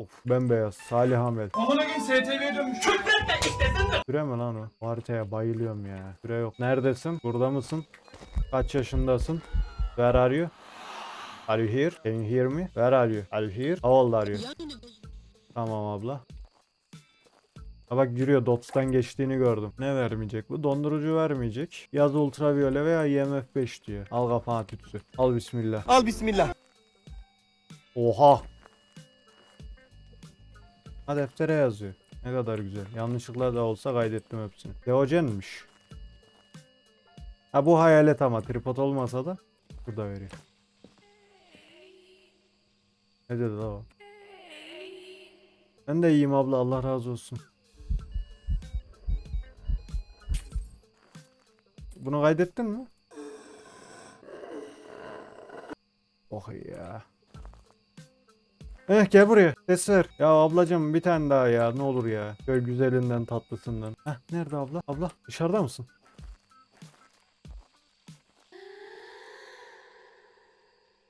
Of bembeyaz. Salih Ahmet. Amına gün STV'ye dönmüş. Süre mi lan o? Haritaya bayılıyorum ya. Süre yok. Neredesin? Burada mısın? Kaç yaşındasın? Where are you? Are you here? Can you hear me? Where are you? Are you here? How old are you? Tamam abla. Ha bak yürüyor. Dots'tan geçtiğini gördüm. Ne vermeyecek bu? Dondurucu vermeyecek. Yaz ultraviyole veya IMF 5 diyor. Al kapağına tütsü. Al bismillah. Al bismillah. Oha. Ha deftere yazıyor. Ne kadar güzel. Yanlışlıkla da olsa kaydettim hepsini. Deojenmiş. Ha bu hayalet ama tripod olmasa da burada veriyor. Ne dedi o? Ben de iyiyim abla Allah razı olsun. Bunu kaydettin mi? Oh ya. Eh gel buraya. Ses ver. Ya ablacığım bir tane daha ya ne olur ya. Şöyle güzelinden tatlısından. Heh nerede abla? Abla dışarıda mısın?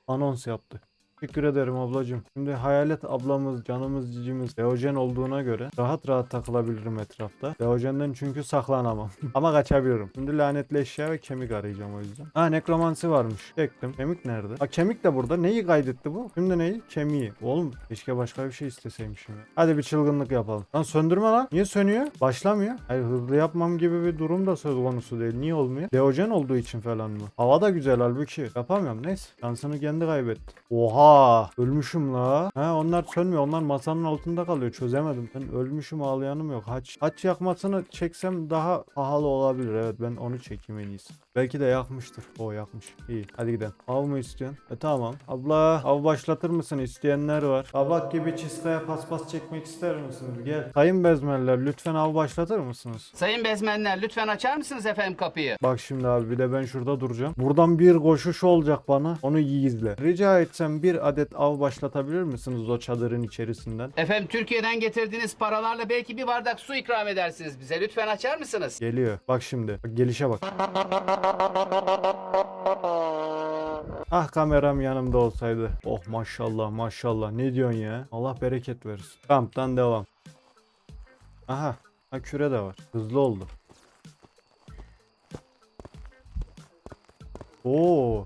Anons yaptı. Teşekkür ederim ablacığım. Şimdi hayalet ablamız, canımız, cicimiz Deojen olduğuna göre rahat rahat takılabilirim etrafta. Deojen'den çünkü saklanamam. Ama kaçabilirim. Şimdi lanetli eşya ve kemik arayacağım o yüzden. Ha nekromansi varmış. Çektim. Kemik nerede? Ha kemik de burada. Neyi kaydetti bu? Şimdi neyi? Kemiği. Oğlum keşke başka bir şey isteseymişim ya. Hadi bir çılgınlık yapalım. Lan söndürme lan. Niye sönüyor? Başlamıyor. Hayır hızlı yapmam gibi bir durum da söz konusu değil. Niye olmuyor? Deojen olduğu için falan mı? Hava da güzel halbuki. Yapamıyorum. Neyse. Şansını kendi kaybetti. Oha. Ölmüşüm la. Ha onlar sönmüyor. Onlar masanın altında kalıyor. Çözemedim. Ben ölmüşüm ağlayanım yok. Haç. Haç yakmasını çeksem daha pahalı olabilir. Evet ben onu çekeyim en iyisi. Belki de yakmıştır. O yakmış. İyi. Hadi gidelim. Av mı istiyorsun? E tamam. Abla av başlatır mısın? İsteyenler var. Kabak gibi çiskaya paspas çekmek ister misiniz? Gel. Sayın bezmenler lütfen av başlatır mısınız? Sayın bezmenler lütfen açar mısınız efendim kapıyı? Bak şimdi abi bir de ben şurada duracağım. Buradan bir koşuş olacak bana. Onu iyi izle. Rica etsem bir adet av başlatabilir misiniz o çadırın içerisinden? Efendim Türkiye'den getirdiğiniz paralarla belki bir bardak su ikram edersiniz bize. Lütfen açar mısınız? Geliyor. Bak şimdi. Bak gelişe bak. Ah kameram yanımda olsaydı. Oh maşallah maşallah. Ne diyorsun ya? Allah bereket versin. Kamptan devam. Aha. Ha küre de var. Hızlı oldu. Oo.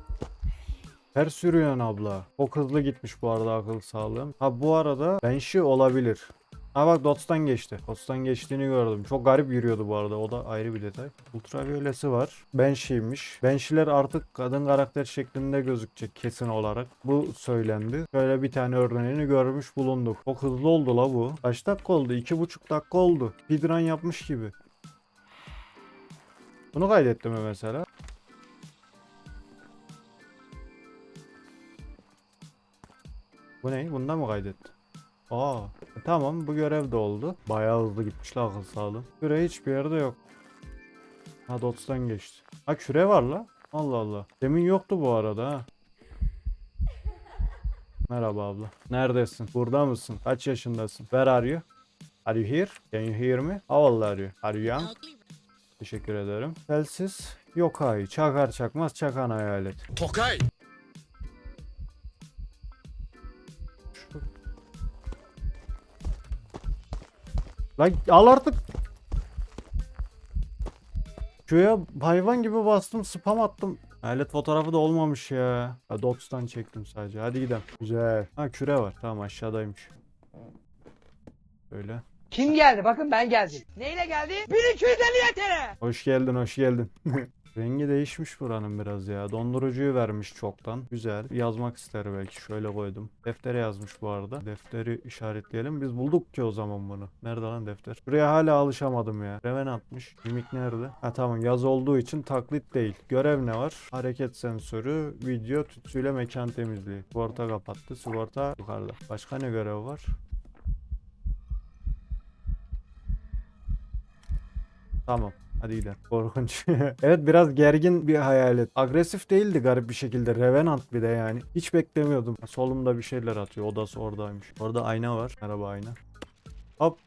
Ters sürüyorsun abla. Çok hızlı gitmiş bu arada akıl sağlığım. Ha bu arada Banshee olabilir. Ha bak Dots'tan geçti. Dots'tan geçtiğini gördüm. Çok garip yürüyordu bu arada. O da ayrı bir detay. Ultraviyolesi var. Banshee'miş. Banshee'ler artık kadın karakter şeklinde gözükecek kesin olarak. Bu söylendi. Şöyle bir tane örneğini görmüş bulunduk. Çok hızlı oldu la bu. Kaç dakika oldu? İki buçuk dakika oldu. Speedrun yapmış gibi. Bunu kaydettim mi mesela? Bu ne? Bundan mı kaydetti? Aa, tamam bu görev de oldu. Bayağı hızlı gitmiş la akıl sağlığı. Küre hiçbir yerde yok. Ha Dots'tan geçti. Ha küre var la. Allah Allah. Demin yoktu bu arada ha. Merhaba abla. Neredesin? Burada mısın? Kaç yaşındasın? Where are you? Are you here? Can you hear me? How old are you? Are you young? Teşekkür ederim. Telsiz. Yok ay. Çakar çakmaz çakan hayalet. Tokay. Lan al artık. Köye hayvan gibi bastım spam attım. Hayalet fotoğrafı da olmamış ya. Ha, Dots'tan çektim sadece. Hadi gidelim. Güzel. Ha küre var. Tamam aşağıdaymış. Böyle. Kim geldi? Bakın ben geldim. Neyle geldi? 1250 TL. Hoş geldin, hoş geldin. Rengi değişmiş buranın biraz ya. Dondurucuyu vermiş çoktan. Güzel. Yazmak ister belki. Şöyle koydum. Deftere yazmış bu arada. Defteri işaretleyelim. Biz bulduk ki o zaman bunu. Nerede lan defter? Buraya hala alışamadım ya. Reven atmış. Mimik nerede? Ha tamam yaz olduğu için taklit değil. Görev ne var? Hareket sensörü, video tütsüyle mekan temizliği. Sigorta kapattı. Sigorta yukarıda. Başka ne görev var? Tamam. Hadi gidelim. Korkunç. evet biraz gergin bir hayalet. Agresif değildi garip bir şekilde. Revenant bir de yani. Hiç beklemiyordum. Solumda bir şeyler atıyor. Odası oradaymış. Orada ayna var. Merhaba ayna. Hop.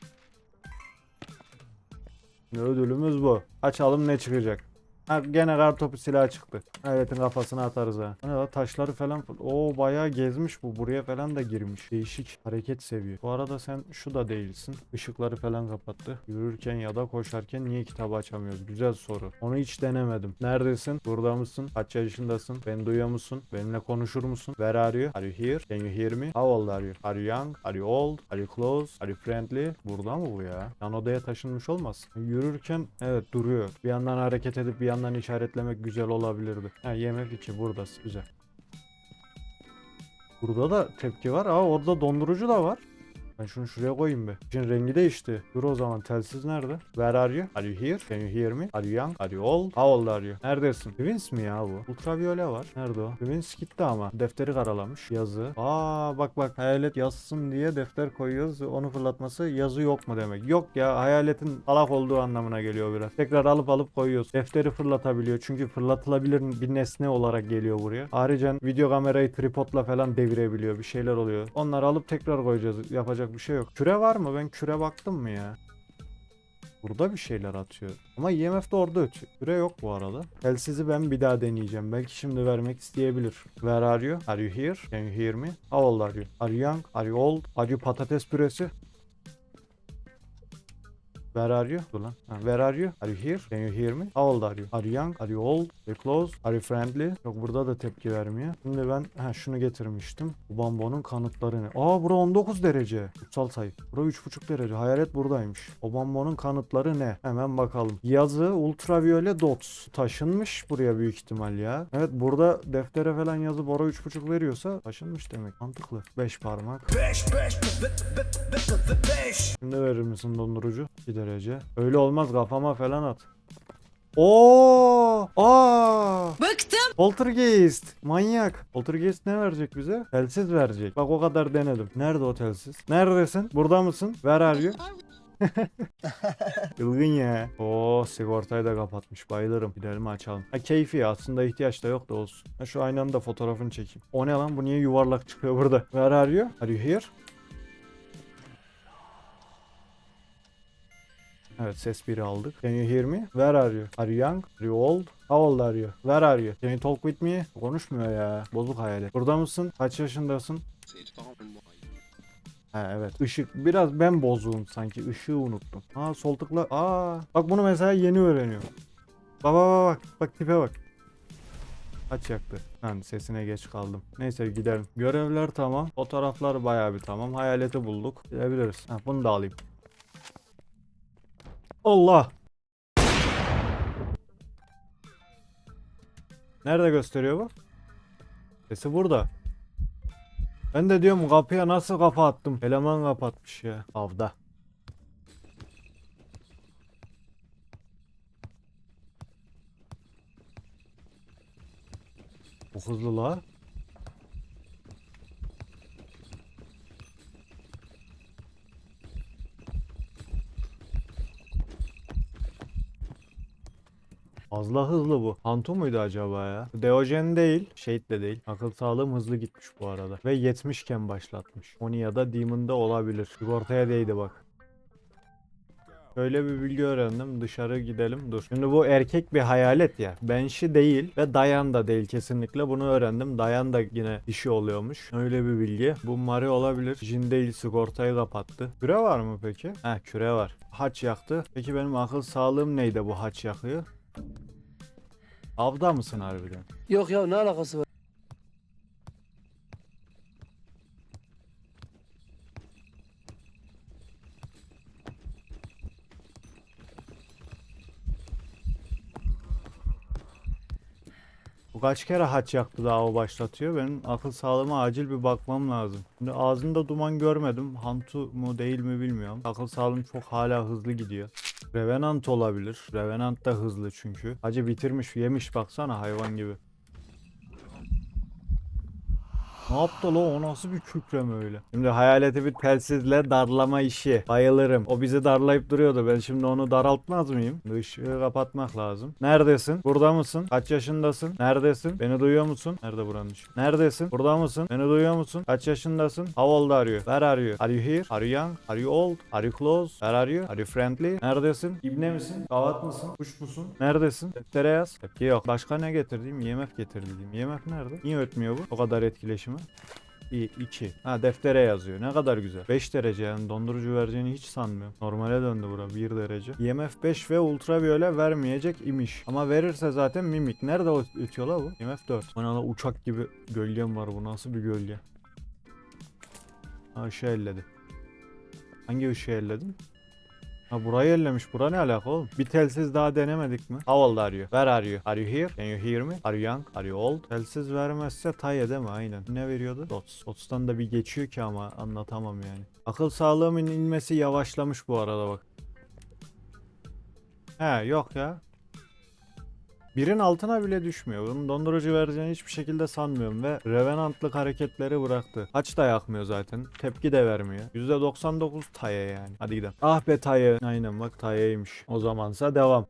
Ne ödülümüz bu. Açalım ne çıkacak. Ha, gene kartopu silahı çıktı. Hayaletin kafasına atarız ha. Hani la taşları falan. O bayağı gezmiş bu. Buraya falan da girmiş. Değişik hareket seviyor. Bu arada sen şu da değilsin. Işıkları falan kapattı. Yürürken ya da koşarken niye kitabı açamıyoruz? Güzel soru. Onu hiç denemedim. Neredesin? Burada mısın? Kaç yaşındasın? Beni duyuyor musun? Benimle konuşur musun? Where are you? Are you here? Can you hear me? How old are you? Are you young? Are you old? Are you close? Are you friendly? Burada mı bu ya? Yan odaya taşınmış olmaz. Yürürken evet duruyor. Bir yandan hareket edip bir yandan işaretlemek güzel olabilirdi. Ha yemek içi buradasın. Güzel. Burada da tepki var. Aa orada dondurucu da var. Ben şunu şuraya koyayım be. İçin rengi değişti. Dur o zaman telsiz nerede? Where are you? Are you here? Can you hear me? Are you young? Are you old? How old are you? Neredesin? Twins mi ya bu? Ultraviyole var. Nerede o? Twins gitti ama. Defteri karalamış. Yazı. Aa bak bak hayalet yazsın diye defter koyuyoruz. Onu fırlatması yazı yok mu demek. Yok ya hayaletin salak olduğu anlamına geliyor biraz. Tekrar alıp alıp koyuyoruz. Defteri fırlatabiliyor. Çünkü fırlatılabilir bir nesne olarak geliyor buraya. Ayrıca video kamerayı tripodla falan devirebiliyor. Bir şeyler oluyor. Onları alıp tekrar koyacağız. Yapacak bir şey yok. Küre var mı? Ben küre baktım mı ya? Burada bir şeyler atıyor. Ama IMF de orada ötüyor. Küre yok bu arada. Telsizi ben bir daha deneyeceğim. Belki şimdi vermek isteyebilir. Where are you? Are you here? Can you hear me? How old are you? Are you young? Are you old? Are you patates püresi? Where are you? Dur lan. Ha, where are you? Are you here? Can you hear me? How old are you? Are you young? Are you old? Are you close? Are you friendly? Yok burada da tepki vermiyor. Şimdi ben ha, şunu getirmiştim. Bu bambonun kanıtları ne? Aa bura 19 derece. Kutsal sayı. Bura 3,5 derece. Hayalet buradaymış. O bambonun kanıtları ne? Hemen bakalım. Yazı ultraviyole dots. Taşınmış buraya büyük ihtimal ya. Evet burada deftere falan yazı bora 3,5 veriyorsa taşınmış demek. Mantıklı. 5 parmak. Şimdi verir misin dondurucu? 2 derece. Öyle olmaz kafama falan at. Oo! Aa! Bıktım. Poltergeist. Manyak. Poltergeist ne verecek bize? Telsiz verecek. Bak o kadar denedim. Nerede o telsiz? Neredesin? Burada mısın? Where are you? Ilgın ya. Oo sigortayı da kapatmış. Bayılırım. Gidelim açalım. Ha keyfi ya. Aslında ihtiyaç da yok da olsun. Ha, şu aynanın da fotoğrafını çekeyim. O ne lan? Bu niye yuvarlak çıkıyor burada? Where are you? Are you here? Evet ses biri aldık. Can you hear me? Where are you? Are you young? Are you old? How old are you? Where are you? Can you talk with me? Konuşmuyor ya. Bozuk hayalet. Burada mısın? Kaç yaşındasın? Ha evet. Işık. Biraz ben bozuğum sanki. Işığı unuttum. Ha sol tıkla. Aa. Bak bunu mesela yeni öğreniyorum. Bak bak bak bak. Tipe bak. Kaç yaktı? Ben sesine geç kaldım. Neyse gidelim. Görevler tamam. Fotoğraflar bayağı bir tamam. Hayaleti bulduk. Gidebiliriz. Ha, bunu da alayım. Allah. Nerede gösteriyor bu? Sesi burada. Ben de diyorum kapıya nasıl kafa attım? Eleman kapatmış ya. Avda. Bu hızlı la. Fazla hızlı bu. Hantu muydu acaba ya? Deojen değil. Shade de değil. Akıl sağlığım hızlı gitmiş bu arada. Ve 70 iken başlatmış. Oni ya da Demon'da olabilir. Sigortaya değdi bak. Böyle bir bilgi öğrendim. Dışarı gidelim. Dur. Şimdi bu erkek bir hayalet ya. Benşi değil ve Dayan da değil kesinlikle. Bunu öğrendim. Dayan da yine dişi oluyormuş. Öyle bir bilgi. Bu Mari olabilir. Jin değil sigortayı kapattı. Küre var mı peki? Heh küre var. Haç yaktı. Peki benim akıl sağlığım neydi bu haç yakıyor? Avda mısın harbiden? Yok ya ne alakası var? Bu kaç kere haç yaktı daha o başlatıyor. Benim akıl sağlığıma acil bir bakmam lazım. Şimdi ağzında duman görmedim. Hantu mu değil mi bilmiyorum. Akıl sağlığım çok hala hızlı gidiyor. Revenant olabilir. Revenant da hızlı çünkü. Hacı bitirmiş yemiş baksana hayvan gibi. Ne yaptı la o nasıl bir kükreme öyle? Şimdi hayaleti bir telsizle darlama işi. Bayılırım. O bizi darlayıp duruyordu. Ben şimdi onu daraltmaz mıyım? Işığı kapatmak lazım. Neredesin? Burada mısın? Kaç yaşındasın? Neredesin? Beni duyuyor musun? Nerede buranın ışığı? Neredesin? Burada mısın? Beni duyuyor musun? Kaç yaşındasın? How old are you? Where are you? Are you here? Are you young? Are you old? Are you close? Where are you? Are you friendly? Neredesin? İbne misin? Gavat mısın? Kuş musun? Neredesin? Deftere yaz. Tepki yok. Başka ne getirdim? IMF getirdim. IMF nerede? Niye ötmüyor bu? O kadar etkileşimi. 1, 2. Ha deftere yazıyor. Ne kadar güzel. 5 derece yani dondurucu vereceğini hiç sanmıyorum. Normale döndü bura 1 derece. IMF 5 ve ultraviyole vermeyecek imiş. Ama verirse zaten mimik. Nerede ötüyor la bu? IMF 4. Bana da uçak gibi gölgem var bu. Nasıl bir gölge? Ha ışığı elledi. Hangi ışığı elledin? Ha burayı ellemiş. Bura ne alaka oğlum? Bir telsiz daha denemedik mi? How old are you? Where are you? Are you here? Can you hear me? Are you young? Are you old? Telsiz vermezse Taye değil mi? Aynen. Ne veriyordu? Dots. Dots'tan da bir geçiyor ki ama anlatamam yani. Akıl sağlığımın inmesi yavaşlamış bu arada bak. He yok ya. Birin altına bile düşmüyor. Bunun dondurucu vereceğini hiçbir şekilde sanmıyorum ve Revenant'lık hareketleri bıraktı. Haç da yakmıyor zaten. Tepki de vermiyor. %99 Taye yani. Hadi gidelim. Ah be Taye. Aynen bak Taye'ymiş. O zamansa devam.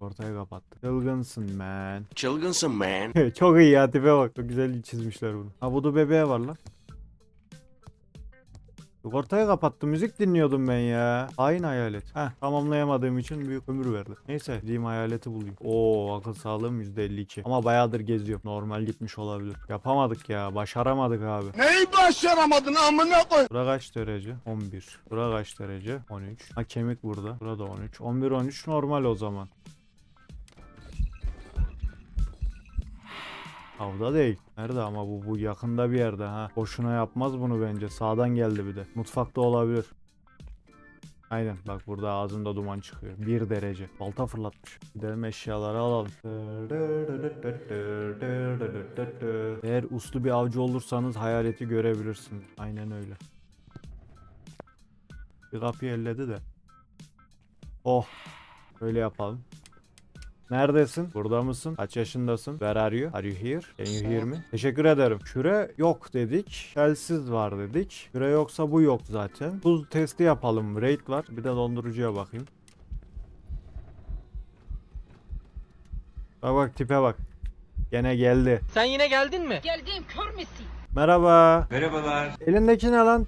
Ortaya kapattı. Çılgınsın man. Çılgınsın man. Çok iyi ya tipe bak. Çok güzel çizmişler bunu. Ha bu da bebeğe var lan. Yok, Ortaya kapattı. Müzik dinliyordum ben ya. Aynı hayalet. Heh tamamlayamadığım için büyük ömür verdi. Neyse gideyim hayaleti bulayım. Oo akıl sağlığım %52. Ama bayağıdır geziyorum. Normal gitmiş olabilir. Yapamadık ya. Başaramadık abi. Neyi başaramadın amına koy? Bura kaç derece? 11. Bura kaç derece? 13. Ha kemik burada. Burada 13. 11 13 normal o zaman. Avda değil. Nerede ama bu bu yakında bir yerde ha. Boşuna yapmaz bunu bence. Sağdan geldi bir de. Mutfakta olabilir. Aynen bak burada ağzında duman çıkıyor. 1 derece. Balta fırlatmış. Gidelim eşyaları alalım. Eğer uslu bir avcı olursanız hayaleti görebilirsiniz. Aynen öyle. Bir kapıyı elledi de. Oh. Öyle yapalım. Neredesin? Burada mısın? Kaç yaşındasın? Where are you? Are you here? Can you hear me? Teşekkür ederim. Küre yok dedik. Telsiz var dedik. Küre yoksa bu yok zaten. Buz testi yapalım. Raid var. Bir de dondurucuya bakayım. Bak bak tipe bak. Gene geldi. Sen yine geldin mi? Geldiğim kör müsün? Merhaba. Merhabalar. Elindeki ne lan?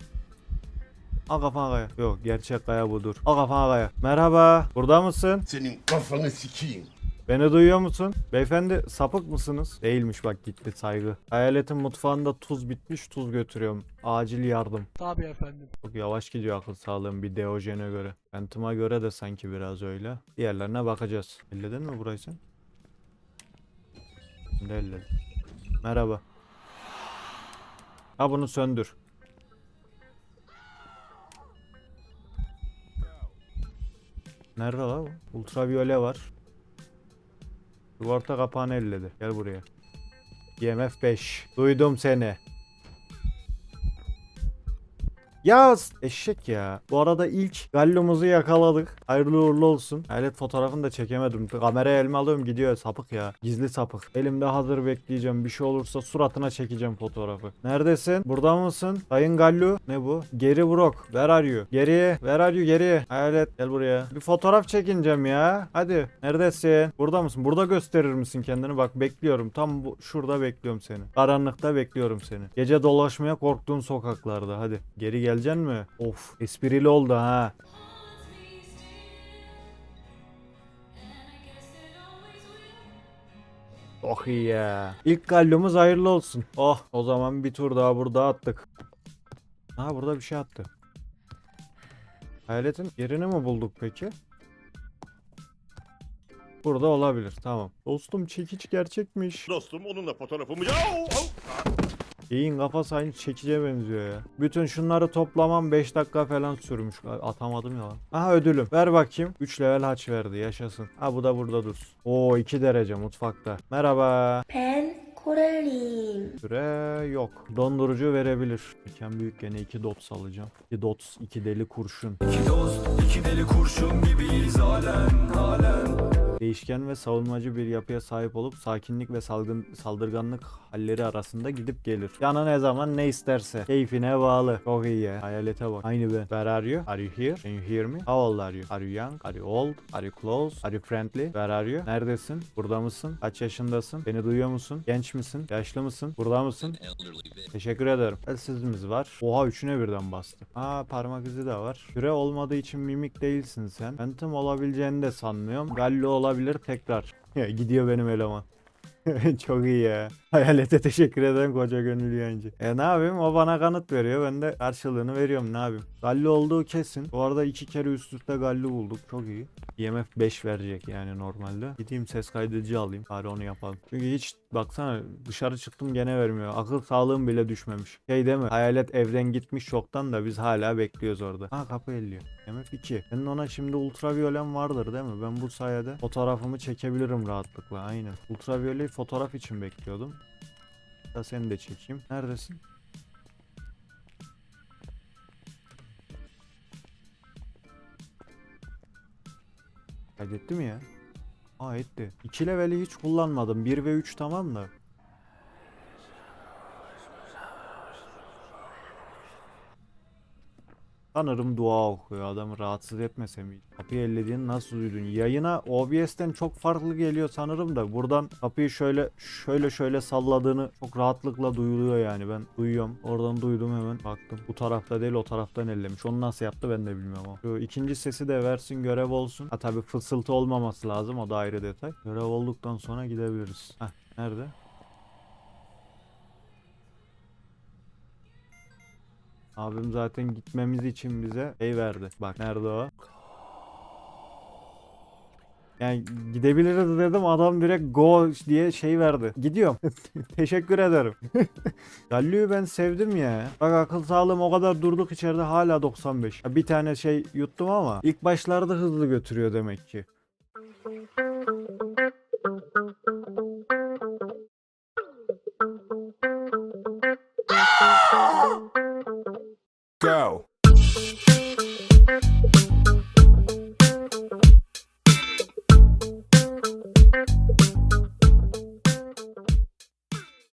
Al kafana kaya. Yok gerçek kaya budur. Al kafana kaya. Merhaba. Burada mısın? Senin kafanı sikeyim. Beni duyuyor musun? Beyefendi sapık mısınız? Değilmiş bak gitti saygı. Hayaletin mutfağında tuz bitmiş tuz götürüyorum. Acil yardım. Tabii efendim. Çok yavaş gidiyor akıl sağlığım bir Diojen'e göre. Phantom'a göre de sanki biraz öyle. Diğerlerine bakacağız. Elledin mi burayı sen? Şimdi elledim. Merhaba. Ha bunu söndür. Nerede la bu? Ultraviyole var. Sigorta kapağını elledi. Gel buraya. IMF 5. Duydum seni. Ya s- eşek ya. Bu arada ilk gallomuzu yakaladık. Hayırlı uğurlu olsun. Hayalet fotoğrafını da çekemedim. Kameraya elime alıyorum gidiyor sapık ya. Gizli sapık. Elimde hazır bekleyeceğim. Bir şey olursa suratına çekeceğim fotoğrafı. Neredesin? Burada mısın? Sayın Gallo. Ne bu? Geri Brok. Where are you? Geriye. Where are you? Geriye. Hayalet gel buraya. Bir fotoğraf çekineceğim ya. Hadi. Neredesin? Burada mısın? Burada gösterir misin kendini? Bak bekliyorum. Tam bu şurada bekliyorum seni. Karanlıkta bekliyorum seni. Gece dolaşmaya korktuğun sokaklarda. Hadi. Geri geleceksin mi? Of. Esprili oldu ha. Oh ya. İlk gallomuz hayırlı olsun. Oh o zaman bir tur daha burada attık. Ha burada bir şey attı. Hayaletin yerini mi bulduk peki? Burada olabilir tamam. Dostum çekiç gerçekmiş. Dostum onunla fotoğrafımı... Ya! Geyin kafası aynı çekice benziyor ya. Bütün şunları toplamam 5 dakika falan sürmüş. Atamadım ya. Aha ödülüm. Ver bakayım. 3 level haç verdi yaşasın. Ha bu da burada dursun. Oo 2 derece mutfakta. Merhaba. Pen Koreliyim. Süre yok. Dondurucu verebilir. Ken büyük gene 2 dots alacağım. 2 dots 2 deli kurşun. 2 dost 2 deli kurşun gibiyiz halen halen. Değişken ve savunmacı bir yapıya sahip olup sakinlik ve salgın, saldırganlık halleri arasında gidip gelir. Canı ne zaman ne isterse. Keyfine bağlı. Çok iyi ya. Hayalete bak. Aynı ben. Where are you? Are you here? Can you hear me? How old are you? Are you young? Are you old? Are you close? Are you friendly? Where are you? Neredesin? Burada mısın? Kaç yaşındasın? Beni duyuyor musun? Genç misin? Yaşlı mısın? Burada mısın? Teşekkür ederim. Telsizimiz var. Oha üçüne birden bastı. Aa parmak izi de var. Süre olmadığı için mimik değilsin sen. Phantom olabileceğini de sanmıyorum. Gallo olabilir tekrar. Gidiyor benim eleman. Çok iyi ya. Hayalete teşekkür ederim koca gönüllü yayıncı. E ne yapayım o bana kanıt veriyor ben de karşılığını veriyorum ne yapayım. Gallo olduğu kesin. Bu arada iki kere üst üste Gallo bulduk çok iyi. IMF 5 verecek yani normalde. Gideyim ses kaydedici alayım. Bari onu yapalım. Çünkü hiç baksana dışarı çıktım gene vermiyor. Akıl sağlığım bile düşmemiş. Şey değil mi? Hayalet evden gitmiş çoktan da biz hala bekliyoruz orada. Ha kapı elliyor. IMF 2. Senin ona şimdi ultraviyolen vardır değil mi? Ben bu sayede fotoğrafımı çekebilirim rahatlıkla. Aynen. Ultraviyoleyi fotoğraf için bekliyordum. Da seni de çekeyim. Neredesin? Kaydetti mi ya? Aa etti. 2 leveli hiç kullanmadım. 1 ve 3 tamam da. Sanırım dua okuyor. Adamı rahatsız etmese mi? Kapıyı ellediğini nasıl duydun? Yayına OBS'ten çok farklı geliyor sanırım da buradan kapıyı şöyle şöyle şöyle salladığını çok rahatlıkla duyuluyor yani. Ben duyuyorum. Oradan duydum hemen baktım. Bu tarafta değil o taraftan ellemiş. Onu nasıl yaptı ben de bilmiyorum ama. Şu ikinci sesi de versin görev olsun. Ha tabi fısıltı olmaması lazım o da ayrı detay. Görev olduktan sonra gidebiliriz. Heh nerede? Abim zaten gitmemiz için bize şey verdi. Bak nerede o? Yani gidebiliriz dedim adam direkt go diye şey verdi. Gidiyorum. Teşekkür ederim. Galli'yi ben sevdim ya. Bak akıl sağlığım o kadar durduk içeride hala 95. Ya Bir tane şey yuttum ama ilk başlarda hızlı götürüyor demek ki.